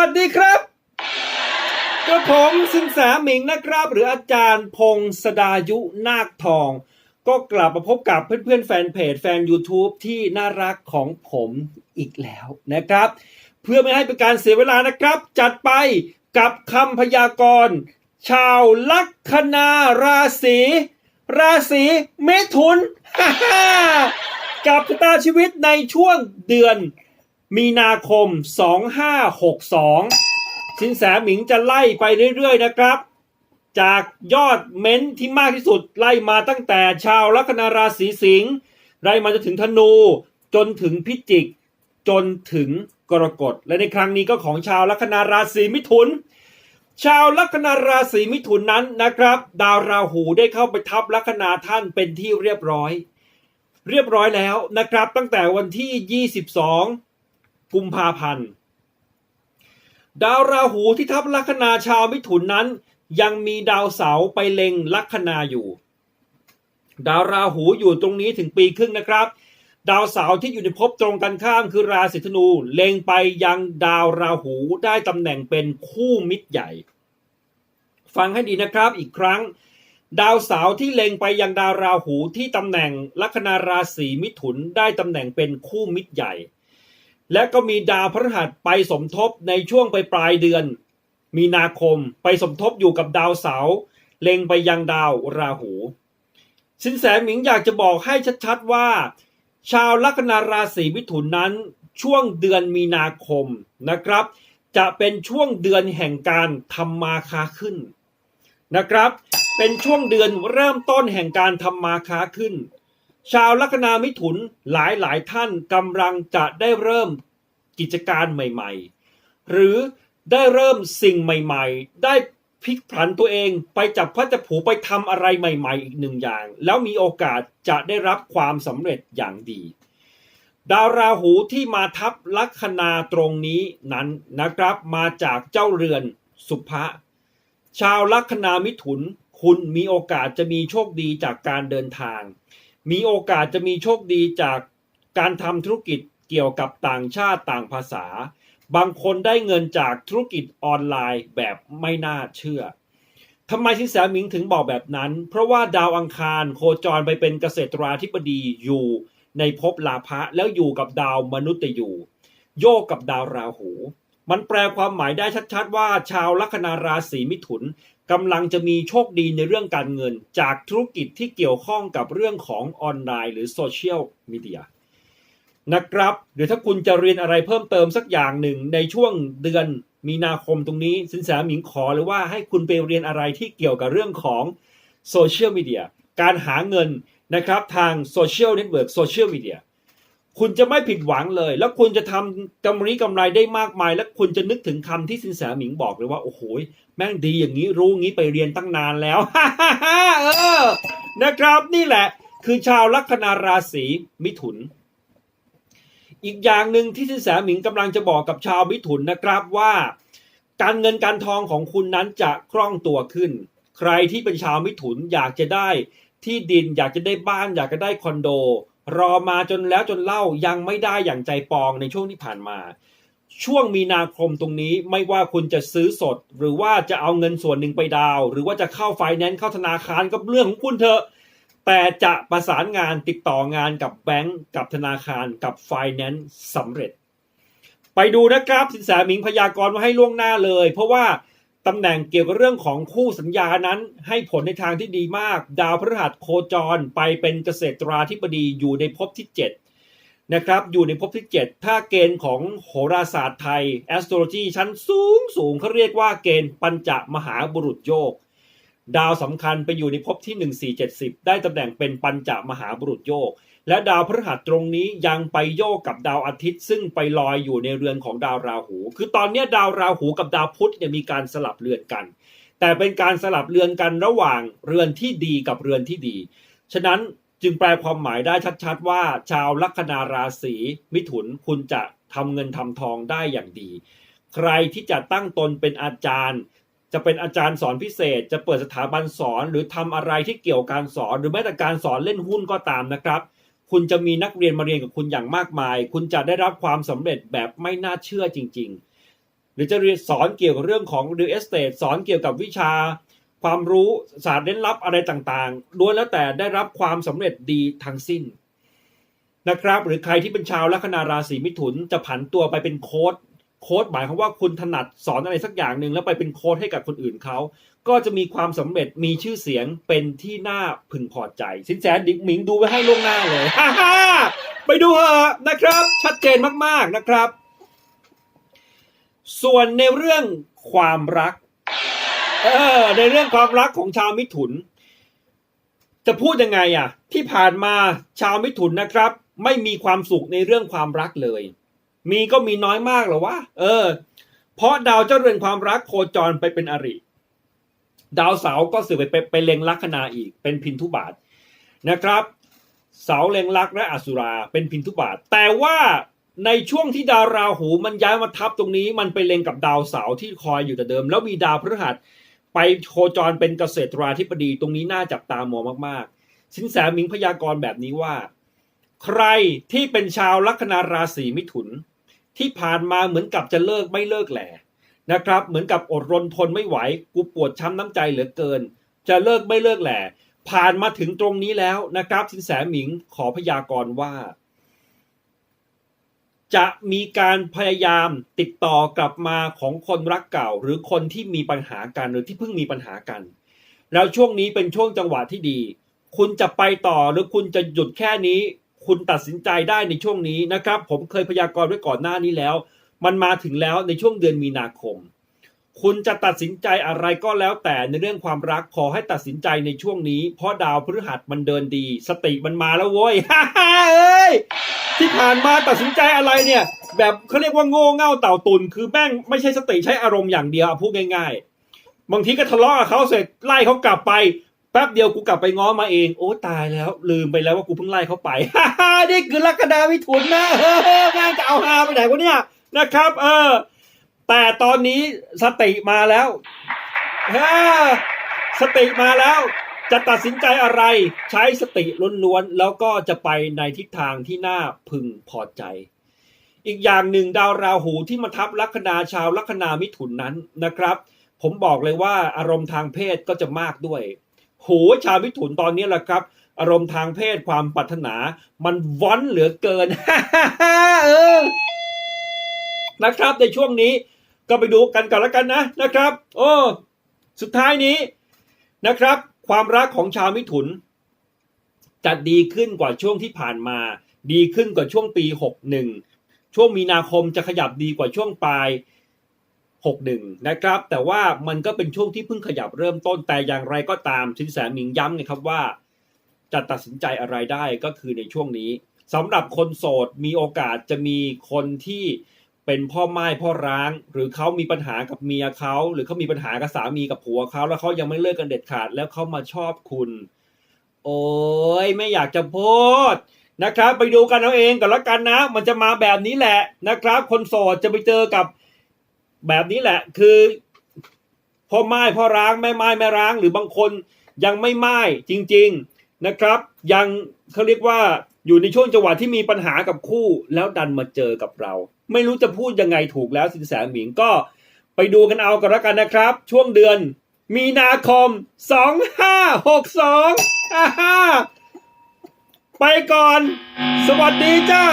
วัสดีครับกระผมสินแสหมิงนะครับ หรืออาจารย์พงศดายุนาคทอง ก็กลับมาพบกับเพื่อนๆ แฟนเพจแฟน YouTube ที่น่ารักของผมอีกแล้วนะครับ เพื่อไม่ให้เป็นการเสียเวลานะครับ จัดไปกับคำพยากรณ์ชาวลัคนาราศีราศีเมถุนกับชะตาชีวิตในช่วงเดือน มีนาคม 2562 สินแสหมิงจะไล่ไปเรื่อยๆนะครับ จากยอดเม้นที่มากที่สุดไล่มาตั้งแต่ชาวลัคนาราศีสิงห์ไล่มาจนถึงธนูจนถึงพิจิก จนถึงกรกฎและในครั้งนี้ก็ของชาวลัคนาราศีมิถุน ชาวลัคนาราศีมิถุนนั้นนะครับ ดาวราหูได้เข้าไปทับลัคนาท่านเป็นที่เรียบร้อย เรียบร้อยแล้วนะครับ ตั้งแต่วันที่ 22 กุมภาพันธ์ ดาวราหูที่ทับลัคนาชาวมิถุนนั้น ยังมีดาวเสาร์ไปเล็งลัคนาอยู่ ดาวราหูอยู่ตรงนี้ถึงปีครึ่งนะครับ ดาวเสาร์ที่อยู่ในภพตรงกันข้ามคือราศีธนู เล็งไปยังดาวราหูได้ตำแหน่งเป็นคู่มิตรใหญ่ ฟังให้ดีนะครับอีกครั้งดาวเสาร์ที่เล็งไปยังดาวราหูที่ตำแหน่งลัคนาราศีมิถุนได้ตำแหน่งเป็นคู่มิตรใหญ่ และก็มีดาวพฤหัสไปสมทบในช่วงไปปลายเดือน มีนาคมไปสมทบอยู่กับดาวเสาร์เล็งไปยังดาวราหู สินแสหมิงอยากจะบอกให้ชัดๆว่า ชาวลัคนาราศีมิถุนนั้นช่วงเดือนมีนาคมนะครับ จะเป็นช่วงเดือนแห่งการทำมาค้าขึ้นนะครับ เป็นช่วงเดือนเริ่มต้นแห่งการทำมาค้าขึ้น ชาวลัคนามิถุนหลายหลายท่านกำลังจะได้เริ่มกิจการใหม่ๆ หรือได้เริ่มสิ่งใหม่ๆ ได้พลิกผันตัวเองไปจับพระจับผูไปทำอะไรใหม่ๆ อีกหนึ่งอย่าง แล้วมีโอกาสจะได้รับความสำเร็จอย่างดี ดาวราหูที่มาทับลัคนาตรงนี้นั้นนะครับมาจากเจ้าเรือนสุภะชาวลัคนามิถุน คุณมีโอกาสจะมีโชคดีจากการเดินทาง มีโอกาสจะมีโชคดีจากการทำธุรกิจเกี่ยวกับต่างชาติต่างภาษา บางคนได้เงินจากธุรกิจออนไลน์แบบไม่น่าเชื่อทำไมชินแสหมิงถึงบอกแบบนั้น เพราะว่าดาวอังคารโคจรไปเป็นเกษตราธิบดีอยู่ในภพลาภะแล้วอยู่กับดาวมนุษย์ยูโยกกับดาวราหู มันแปลความหมายได้ชัดๆว่าชาวลัคนาราศีมิถุน กำลังจะมีโชคดีในเรื่องการเงิน จากธุรกิจที่เกี่ยวข้องกับเรื่องของออนไลน์ หรือโซเชียลมีเดียนะครับหรือถ้าคุณจะเรียนอะไรเพิ่มเติมสักอย่างหนึ่งในช่วงเดือนมีนาคมตรงนี้สินแสหมิงขอเลยว่าให้คุณไปเรียนอะไรที่เกี่ยวกับเรื่องของโซเชียลมีเดียการหาเงินนะครับทางโซเชียลเน็ตเวิร์กโซเชียลมีเดีย คุณจะไม่ผิดหวังเลย แล้วคุณจะทำกำไรกำไรได้มากมาย และคุณจะนึกถึงคำที่สินแสหมิงบอกเลยว่า โอ้โหแม่งดีอย่างนี้รู้งี้ไปเรียนตั้งนานแล้วฮ่าฮ่าเออนะครับนี่แหละ คือชาวลัคนาราศีมิถุน อีกอย่างหนึ่งที่สินแสหมิงกำลังจะบอกกับชาวมิถุนนะครับว่า การเงินการทองของคุณนั้นจะคล่องตัวขึ้น ใครที่เป็นชาวมิถุนอยากจะได้ที่ดินอยากจะได้บ้านอยากจะได้คอนโด รอมาจนแล้วจนเล่ายังไม่ได้อย่างใจปองในช่วงที่ผ่านมา ช่วงมีนาคมตรงนี้ไม่ว่าคุณจะซื้อสด หรือว่าจะเอาเงินส่วนหนึ่งไปดาว หรือว่าจะเข้าไฟแนนซ์เข้าธนาคารก็เรื่องของคุณเถอะ แต่จะประสานงานติดต่องานกับแบงก์กับธนาคารกับไฟแนนซ์สำเร็จ ไปดูนะครับสินแสหมิงพยากรณ์มาให้ล่วงหน้าเลย เพราะว่า ตำแหน่งเกี่ยวกับเรื่องของคู่สัญญานั้น ให้ผลในทางที่ดีมาก ดาวพฤหัสโคจรไปเป็นเกษตราธิบดีอยู่ในภพที่ 7 นะครับ อยู่ในภพที่ 7 ถ้าเกณฑ์ของโหราศาสตร์ไทย astrology ชั้นสูงสูงเขาเรียกว่าเกณฑ์ปัญจมหาบุรุษโยก ดาวสำคัญไปอยู่ในภพที่ 1470 ได้ตำแหน่งเป็นปัญจมหาบุรุษโยก และดาวพฤหัสตรงนี้ยังไปโยกกับดาวอาทิตย์ ซึ่งไปลอยอยู่ในเรือนของดาวราหู คือตอนนี้ดาวราหูกับดาวพุธเนี่ยมีการสลับเรือนกัน แต่เป็นการสลับเรือนกันระหว่างเรือนที่ดีกับเรือนที่ดี ฉะนั้นจึงแปลความหมายได้ชัดๆ ว่า ชาวลัคนาราศีมิถุนคุณจะทำเงินทำทองได้อย่างดี ใครที่จะตั้งตนเป็นอาจารย์ จะเป็นอาจารย์สอนพิเศษ จะเปิดสถาบันสอนหรือทำอะไรที่เกี่ยวกับการสอน หรือแม้แต่การสอนเล่นหุ้นก็ตามนะครับ คุณจะมีนักเรียนมาเรียนกับคุณอย่างมากมาย คุณจะได้รับความสำเร็จแบบไม่น่าเชื่อจริง ๆ หรือจะเรียนสอนเกี่ยวกับเรื่องของ real estate สอนเกี่ยวกับวิชา ความรู้ศาสตร์เล่นลับอะไรต่างๆล้วนแล้วแต่ได้รับความสำเร็จดีทั้งสิ้นนะครับ หรือใครที่เป็นชาวลัคนาราศีมิถุนจะผันตัวไปเป็นโค้ด โค้ดหมายความว่าคุณถนัดสอนอะไรสักอย่างหนึ่งแล้วไปเป็นโค้ดให้กับคนอื่นเขาก็จะมีความสำเร็จมีชื่อเสียงเป็นที่น่าพึงพอใจ สินแสดิ๊กหมิงดูไว้ให้ล่วงหน้าเลยฮ่าฮ่าไปดูเถอะนะครับ ชัดเจนมากๆนะครับ ส่วนในเรื่องความรักเออในเรื่องความรักของชาวมิถุน จะพูดยังไงอะ ที่ผ่านมาชาวมิถุนนะครับ ไม่มีความสุขในเรื่องความรักเลย มีก็มีน้อยมากเหรอวะเออ เพราะดาวเจ้าเรือนความรักโคจรไปเป็นอริ ดาวเสาก็สื่อไปไปไปเล็งลัคนาอีก เป็นพินทุบาทนะครับ เสาเล็งลักและอสุราเป็นพินทุบาท แต่ว่าในช่วงที่ดาวราหูมันย้ายมาทับตรงนี้ มันไปเล็งกับดาวเสาที่คอยอยู่แต่เดิม แล้วมีดาวพฤหัสไปโคจรเป็นเกษตราธิบดีตรงนี้น่าจับตามองมากๆ สินแสหมิงพยากรณ์แบบนี้ว่า ใครที่เป็นชาวลัคนาราศีมิถุน ที่ผ่านมาเหมือนกับจะเลิกไม่เลิกแหล่นะครับ เหมือนกับอดรนทนไม่ไหว กูปวดช้ำน้ำใจเหลือเกิน จะเลิกไม่เลิกแหล่ผ่านมาถึงตรงนี้แล้วนะครับสินแสหมิงขอพยากรณ์ว่า จะมีการพยายามติดต่อกลับมาของคนรักเก่า หรือคนที่มีปัญหากันหรือที่เพิ่งมีปัญหากัน แล้วช่วงนี้เป็นช่วงจังหวะที่ดี คุณจะไปต่อหรือคุณจะหยุดแค่นี้ คุณตัดสินใจได้ในช่วงนี้นะครับ ผมเคยพยากรณ์ไว้ก่อนหน้านี้แล้ว มันมาถึงแล้วในช่วงเดือนมีนาคม คุณจะตัดสินใจอะไรก็แล้วแต่ในเรื่องความรักขอให้ตัดสินใจในช่วงนี้ เพราะดาวพฤหัสมันเดินดี สติมันมาแล้วโว้ยฮ่าฮ่าเอ้ยที่ผ่านมาตัดสินใจอะไรเนี่ย แบบเขาเรียกว่าโง่เง่าเต่าตุนคือแม่งไม่ใช่สติใช้อารมณ์อย่างเดียวพูดง่าย ๆบางทีก็ทะเลาะกับเขาเสร็จไล่เขากลับไป แป๊บเดียวกูกลับไปง้อมาเอง โอ้ตายแล้ว ลืมไปแล้วว่ากูเพิ่งไล่เขาไปฮ่าฮ่านี่คือลัคนาวิถุนนะเฮ้ยงานจะเอาฮาไปไหนวะเนี่ยนะครับ เออ แต่ตอนนี้สติมาแล้วฮ้อสติมาแล้ว จะตัดสินใจอะไร ใช้สติล้วนๆแล้วก็จะไปในทิศทางที่น่าพึงพอใจ อีกอย่างหนึ่งดาวราหูที่มาทับลัคนาชาวลัคนามิถุนนั้นนะครับ ผมบอกเลยว่าอารมณ์ทางเพศก็จะมากด้วย โหชาวมิถุนตอนนี้แหละครับ อารมณ์ทางเพศความปรารถนา มันว้อนเหลือเกินเออนะครับในช่วงนี้ก็ไปดูกันก่อนล้วกันนะนะครับ โอ้สุดท้ายนี้นะครับ ความรักของชาวมิถุนจะดีขึ้นกว่าช่วงที่ผ่านมา ดีขึ้นกว่าช่วงปี 61 ช่วงมีนาคมจะขยับดีกว่าช่วงปลาย 61 นะครับ แต่ว่ามันก็เป็นช่วงที่เพิ่งขยับเริ่มต้นแต่อย่างไรก็ตามสินแสหมิงย้ำนะครับว่า จะตัดสินใจอะไรได้ก็คือในช่วงนี้สำหรับคนโสดมีโอกาสจะมีคนที่เป็นพ่อไม้พ่อร้าง หรือเขามีปัญหากับเมียเขาหรือเขามีปัญหากับสามีกับผัวเขาแล้วเขายังไม่เลิกกันเด็ดขาด แล้วเขามาชอบคุณ โอ้ยไม่อยากจะพูดนะครับ ไปดูกันเอาเองก่อนละกันนะ มันจะมาแบบนี้แหละนะครับ คนโสดจะไปเจอกับ แบบนี้แหละคือพ่อไม้พ่อร้างแม่ไม้แม่ร้าง หรือบางคนยังไม่ไม้จริง ๆนะครับ ยังเขาเรียกว่าอยู่ในช่วงจังหวะที่มีปัญหากับคู่ แล้วดันมาเจอกับเรา ไม่รู้จะพูดยังไงถูกแล้วสินแสหมิงก็ไปดูกันเอากันแล้วกันนะครับ ช่วงเดือนมีนาคม 2562ฮ่าฮ่าไปก่อน สวัสดีจ้า